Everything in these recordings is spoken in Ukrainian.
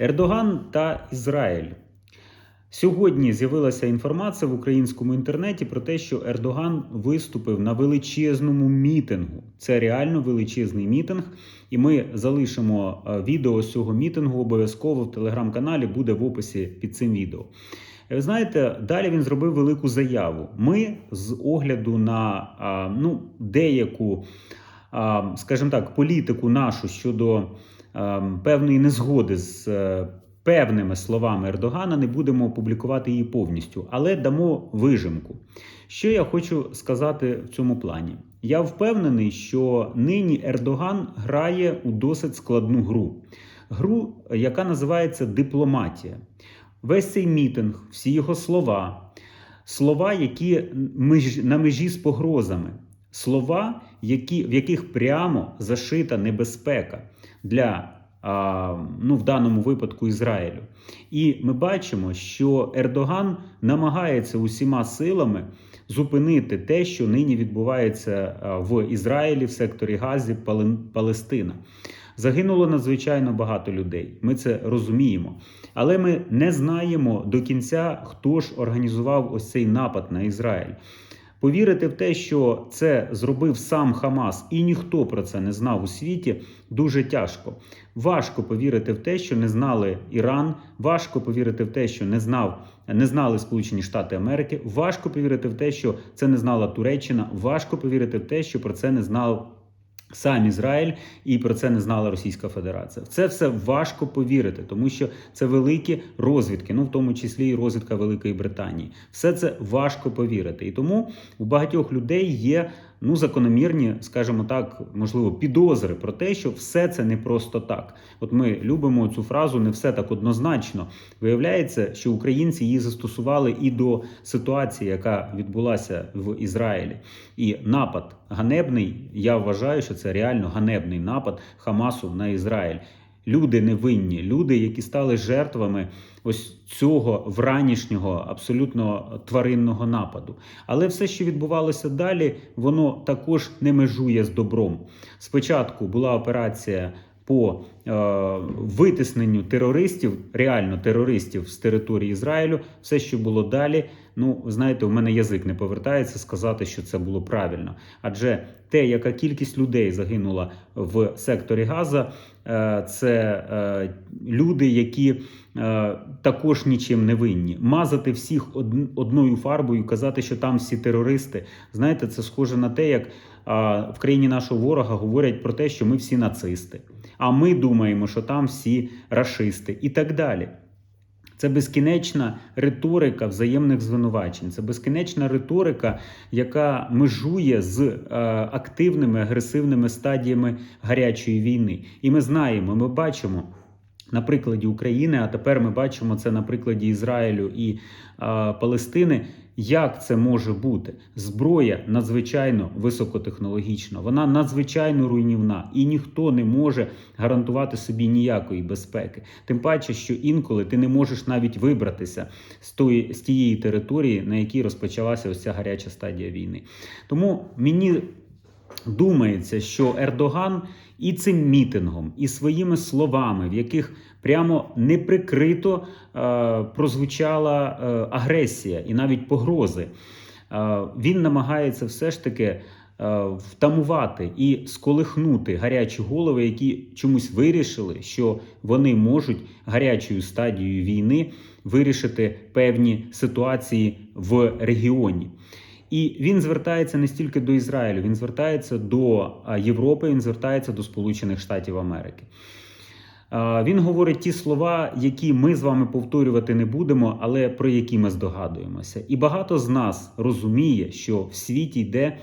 Ердоган та Ізраїль. Сьогодні з'явилася інформація в українському інтернеті про те, що Ердоган виступив на величезному мітингу. Це реально величезний мітинг, і ми залишимо е, відео з цього мітингу обов'язково в телеграм-каналі буде в описі під цим відео. Е, Ви знаєте, далі він зробив велику заяву. Ми з огляду на ну, деяку, скажімо так, політику нашу щодо певної незгоди з е, певними словами Ердогана, не будемо публікувати її повністю, але дамо вижимку. Що я хочу сказати в цьому плані? Я впевнений, що нині Ердоган грає у досить складну гру. Гру, яка називається дипломатія. Весь цей мітинг, всі його слова, слова, які на межі з погрозами, слова, які, в яких прямо зашита небезпека для ну, в даному випадку Ізраїлю. І ми бачимо, що Ердоган намагається усіма силами зупинити те, що нині відбувається в Ізраїлі, в секторі Газі, Палестина. Загинуло надзвичайно багато людей. Ми це розуміємо. Але ми не знаємо до кінця, хто ж організував ось цей напад на Ізраїль. Повірити в те, що це зробив сам Хамас, і ніхто про це не знав у світі, дуже тяжко. Важко повірити в те, що не знали Іран. Важко повірити в те, що не знав, не знали Сполучені Штати Америки. Важко повірити в те, що це не знала Туреччина. Важко повірити в те, що про це не знав. Сам Ізраїль і про це не знала Російська Федерація. В це все важко повірити, тому що це великі розвідки, ну в тому числі і розвідка Великої Британії. Все це важко повірити. І тому у багатьох людей є ну закономірні, скажімо так, можливо, підозри про те, що все це не просто так. От ми любимо цю фразу не все так однозначно. Виявляється, що українці її застосували і до ситуації, яка відбулася в Ізраїлі. І напад ганебний. Я вважаю, що це реально ганебний напад Хамасу на Ізраїль. Люди невинні, люди, які стали жертвами ось цього вранішнього, абсолютно тваринного нападу. Але все, що відбувалося далі, воно також не межує з добром. Спочатку була операція по е, витисненню терористів, реально терористів з території Ізраїлю. Все, що було далі, ну знаєте, у мене язик не повертається сказати, що це було правильно. Адже те, яка кількість людей загинула в секторі Газа, е, це е, люди, які е, також нічим не винні. Мазати всіх од- одною фарбою, казати, що там всі терористи. Знаєте, це схоже на те, як в країні нашого ворога говорять про те, що ми всі нацисти. А ми думаємо, що там всі рашисти і так далі. Це безкінечна риторика взаємних звинувачень. Це безкінечна риторика, яка межує з е, активними агресивними стадіями гарячої війни. І ми знаємо, ми бачимо. На прикладі України, а тепер ми бачимо це на прикладі Ізраїлю і е, Палестини. Як це може бути? Зброя надзвичайно високотехнологічна, вона надзвичайно руйнівна, і ніхто не може гарантувати собі ніякої безпеки. Тим паче, що інколи ти не можеш навіть вибратися з тої з тієї території, на якій розпочалася ось ця гаряча стадія війни. Тому мені думається, що Ердоган і цим мітингом, і своїми словами, в яких прямо неприкрито е, прозвучала е, агресія і навіть погрози, е, він намагається все ж таки. е, Втамувати і сколихнути гарячі голови, які чомусь вирішили, що вони можуть гарячою стадією війни вирішити певні ситуації в регіоні. І він звертається не стільки до Ізраїлю, він звертається до Європи, він звертається до Сполучених Штатів Америки. Він говорить ті слова, які ми з вами повторювати не будемо, але про які ми здогадуємося. І багато з нас розуміє, що в світі йде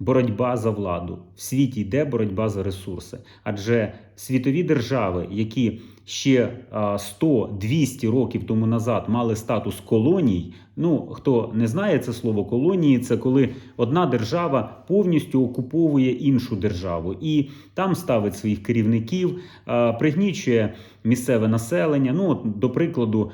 боротьба за владу, в світі йде боротьба за ресурси. Адже світові держави, які ще а, 100-200 років тому назад мали статус колоній. Ну хто не знає це слово колонії, це коли одна держава повністю окуповує іншу державу і там ставить своїх керівників, пригнічує місцеве населення. Ну, от, до прикладу,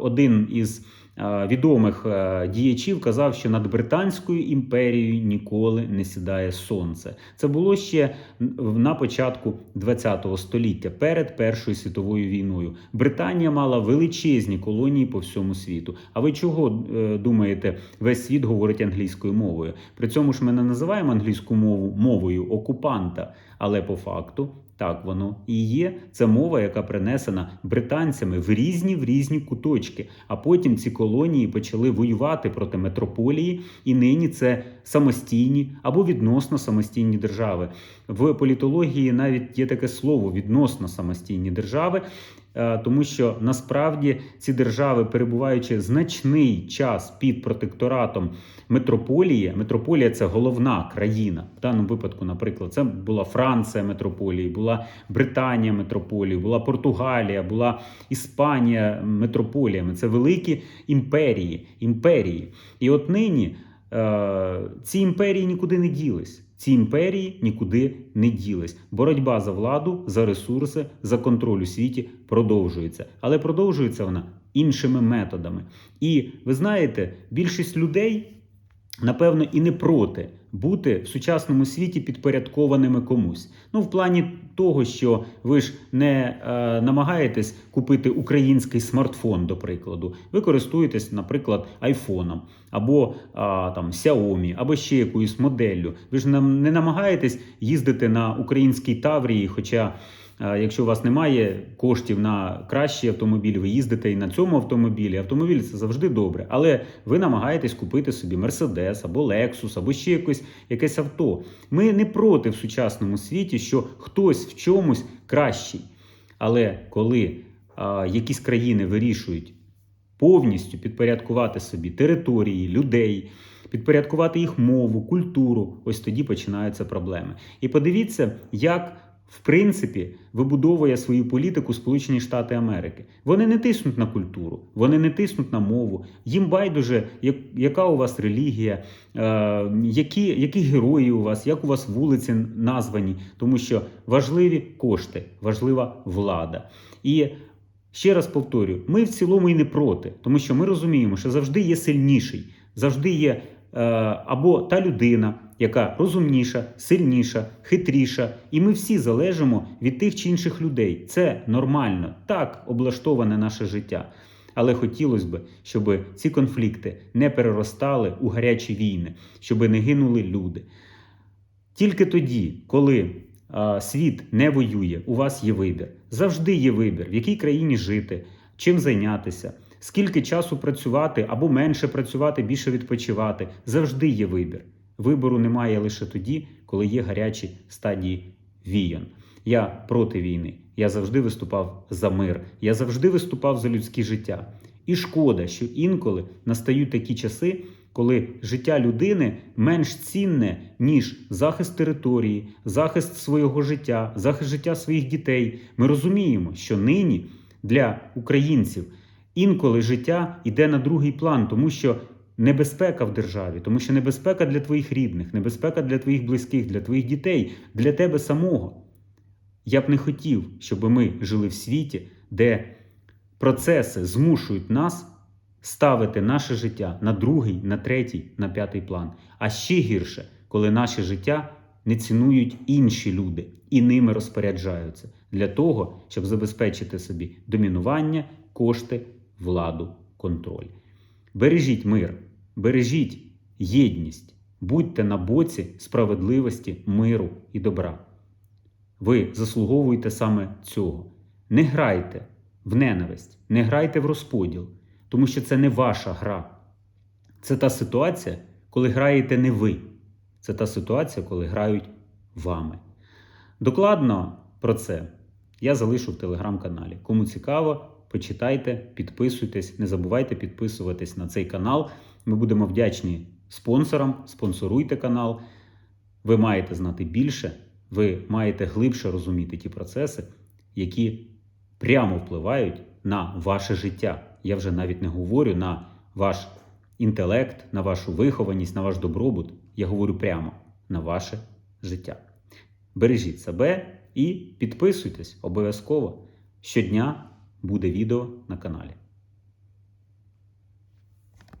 один із відомих е, діячів казав, що над Британською імперією ніколи не сідає сонце. Це було ще на початку ХХ століття, перед Першою світовою війною. Британія мала величезні колонії по всьому світу. А ви чого е, думаєте, весь світ говорить англійською мовою? При цьому ж ми не називаємо англійську мову мовою окупанта, але по факту. Так воно і є. Це мова, яка принесена британцями в різні в різні куточки. А потім ці колонії почали воювати проти метрополії, і нині це самостійні або відносно самостійні держави. В політології навіть є таке слово відносно самостійні держави. Е, Тому що насправді ці держави, перебуваючи значний час під протекторатом метрополії, метрополія це головна країна. В даному випадку, наприклад, це була Франція метрополії, була Британія метрополією, була Португалія, була Іспанія метрополіями. Це великі імперії. імперії. І от нині е, ці імперії нікуди не ділись. Ці імперії нікуди не ділись. Боротьба за владу, за ресурси, за контроль у світі продовжується. Але продовжується вона іншими методами. І ви знаєте, більшість людей, напевно, і не проти бути в сучасному світі підпорядкованими комусь. Ну, в плані того, що ви ж не е, намагаєтесь купити український смартфон, до прикладу. Ви користуєтесь, наприклад, айфоном або е, там Xiaomi, або ще якоюсь моделлю. Ви ж нам не намагаєтесь їздити на українській Таврії, хоча. Е, Якщо у вас немає коштів на кращий автомобіль, ви їздите і на цьому автомобілі. Автомобіль це завжди добре, але ви намагаєтесь купити собі Мерседес або Lexus, або ще якось, якесь авто. Ми не проти в сучасному світі, що хтось в чомусь кращий. Але коли а, якісь країни вирішують повністю підпорядкувати собі території, людей, підпорядкувати їх мову, культуру, ось тоді починаються проблеми. І подивіться, як. В принципі, вибудовує свою політику Сполучені Штати Америки. Вони не тиснуть на культуру, вони не тиснуть на мову. Їм байдуже, як, яка у вас релігія, е, які, які герої у вас, як у вас вулиці названі, тому що важливі кошти, важлива влада. І ще раз повторюю: ми в цілому і не проти, тому що ми розуміємо, що завжди є сильніший, завжди є е, або та людина яка розумніша, сильніша, хитріша, і ми всі залежимо від тих чи інших людей. Це нормально, так облаштоване наше життя. Але хотілося б, щоб ці конфлікти не переростали у гарячі війни, щоб не гинули люди. Тільки тоді, коли а, світ не воює, у вас є вибір. Завжди є вибір, в якій країні жити, чим зайнятися, скільки часу працювати або менше працювати, більше відпочивати. Завжди є вибір. Вибору немає лише тоді, коли є гарячі стадії війн. Я проти війни. Я завжди виступав за мир. Я завжди виступав за людське життя. І шкода, що інколи настають такі часи, коли життя людини менш цінне, ніж захист території, захист свого життя, захист життя своїх дітей. Ми розуміємо, що нині для українців інколи життя йде на другий план, тому що небезпека в державі, тому що небезпека для твоїх рідних, небезпека для твоїх близьких, для твоїх дітей, для тебе самого. Я б не хотів, щоб ми жили в світі, де процеси змушують нас ставити наше життя на другий, на третій, на п'ятий план. А ще гірше, коли наше життя не цінують інші люди і ними розпоряджаються для того, щоб забезпечити собі домінування, кошти, владу, контроль. Бережіть мир, бережіть єдність, будьте на боці справедливості, миру і добра. Ви заслуговуєте саме цього. Не грайте в ненависть, не грайте в розподіл, тому що це не ваша гра. Це та ситуація, коли граєте не ви. Це та ситуація, коли грають вами. Докладно про це я залишу в телеграм-каналі. Кому цікаво, почитайте, підписуйтесь, не забувайте підписуватись на цей канал. Ми будемо вдячні спонсорам. Спонсоруйте канал. Ви маєте знати більше, ви маєте глибше розуміти ті процеси, які прямо впливають на ваше життя. Я вже навіть не говорю на ваш інтелект, на вашу вихованість, на ваш добробут. Я говорю прямо на ваше життя. Бережіть себе і підписуйтесь обов'язково. Щодня буде відео на каналі.